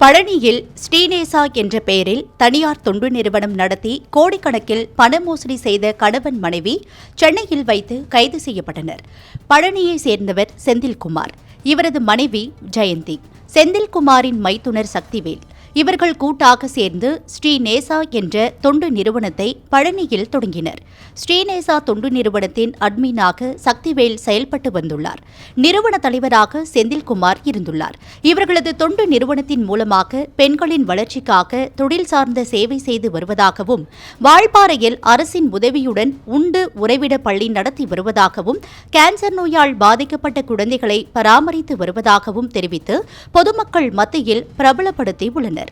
பழனியில் ஸ்ரீநேசா என்ற பெயரில் தனியார் தொண்டு நிறுவனம் நடத்தி கோடிக்கணக்கில் பண மோசடி செய்த கணவன் மனைவி சென்னையில் வைத்து கைது செய்யப்பட்டனர். பழனியை சேர்ந்தவர் செந்தில்குமார். இவரது மனைவி ஜெயந்தி. செந்தில்குமாரின் மைத்துனர் சக்திவேல். இவர்கள் கூட்டாக சேர்ந்து ஸ்ரீநேசா என்ற தொண்டு நிறுவனத்தை பழனியில் தொடங்கினர். ஸ்ரீநேசா தொண்டு நிறுவனத்தின் அட்மினாக சக்திவேல் செயல்பட்டு வந்துள்ளார். நிறுவன தலைவராக செந்தில்குமார் இருந்துள்ளார். இவர்களது தொண்டு நிறுவனத்தின் மூலமாக பெண்களின் வளர்ச்சிக்காக தொழில் சார்ந்த சேவை செய்து வருவதாகவும் வாழ்பாறையில் அரசின் உதவியுடன் உண்டு உறைவிட பள்ளி நடத்தி வருவதாகவும் கேன்சர் நோயால் பாதிக்கப்பட்ட குழந்தைகளை பராமரித்து வருவதாகவும் தெரிவித்து பொதுமக்கள் மத்தியில் பிரபலப்படுத்தி உள்ளனர்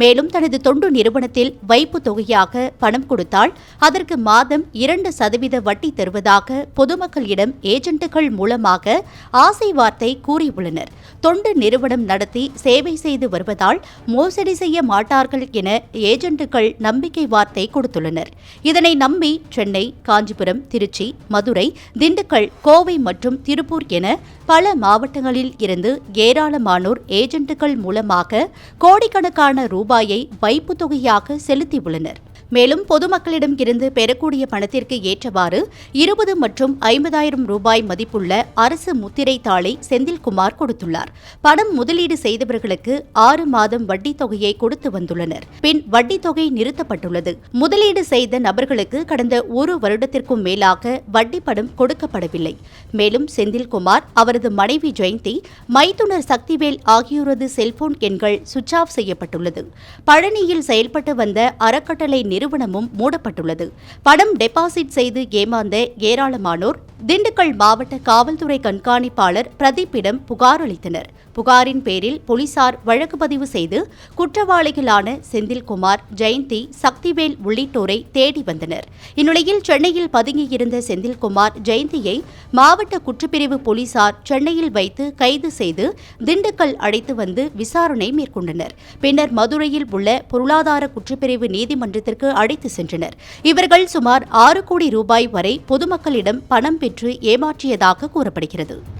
மேலும் தனது தொண்டு நிறுவனத்தில் வைப்பு தொகையாக பணம் கொடுத்தால் அதற்கு மாதம் இரண்டு சதவீத வட்டி தருவதாக பொதுமக்களிடம் ஏஜென்ட்டுகள் மூலமாக ஆசை வார்த்தை கூறியுள்ளனர். தொண்டு நிறுவனம் நடத்தி சேவை செய்து வருவதால் மோசடி செய்ய மாட்டார்கள் என ஏஜென்ட்டுகள் நம்பிக்கை வார்த்தை கொடுத்துள்ளனர். இதனை நம்பி சென்னை காஞ்சிபுரம் திருச்சி மதுரை திண்டுக்கல் கோவை மற்றும் திருப்பூர் என பல மாவட்டங்களில் இருந்து ஏராளமானோர் ஏஜென்ட்டுகள் மூலமாக கோடிக்கணக்கான ரூபாய் ரூபாயை வைப்பு தொகையாக செலுத்தியுள்ளனர். மேலும் பொதுமக்களிடம் இருந்து பெறக்கூடிய பணத்திற்கு ஏற்றவாறு இருபது மற்றும் ஐம்பதாயிரம் ரூபாய் மதிப்புள்ள அரசு முத்திரை தாளை செந்தில்குமார் கொடுத்துள்ளார். பணம் முதலீடு செய்தவர்களுக்கு ஆறு மாதம் வட்டி தொகையை கொடுத்து வந்துள்ளனர். பின் வட்டி தொகை நிறுத்தப்பட்டுள்ளது. முதலீடு செய்த நபர்களுக்கு கடந்த ஒரு வருடத்திற்கும் மேலாக வட்டி பணம் கொடுக்கப்படவில்லை. மேலும் செந்தில்குமார் அவரது மனைவி ஜெயந்தி மைத்துனர் சக்திவேல் ஆகியோரது செல்போன் எண்கள் சுவிட்ச் ஆஃப் செய்யப்பட்டுள்ளது. பழனியில் செயல்பட்டு வந்த அறக்கட்டளை நிறுவனமும் மூடப்பட்டுள்ளது. பணம் டெபாசிட் செய்து ஏமாந்த ஏராளமானோர் திண்டுக்கல் மாவட்ட காவல்துறை கண்காணிப்பாளர் பிரதீப்பிடம் புகார் அளித்தனர். புகாரின் பேரில் போலீசார் வழக்கு பதிவு செய்து குற்றவாளிகளான செந்தில்குமார் ஜெயந்தி சக்திவேல் உள்ளிட்டோரை தேடி வந்தனர். இந்நிலையில் சென்னையில் பதுங்கியிருந்த செந்தில்குமார் ஜெயந்தியை மாவட்ட குற்றப்பிரிவு போலீசார் சென்னையில் வைத்து கைது செய்து திண்டுக்கல் அழைத்து வந்து விசாரணை மேற்கொண்டனர். பின்னர் மதுரையில் உள்ள பொருளாதார குற்றப்பிரிவு நீதிமன்றத்திற்கு அழைத்து சென்றனர். இவர்கள் சுமார் ஆறு கோடி ரூபாய் வரை பொதுமக்களிடம் பணம் பணம் பெற்று ஏமாற்றியதாக கூறப்படுகிறது.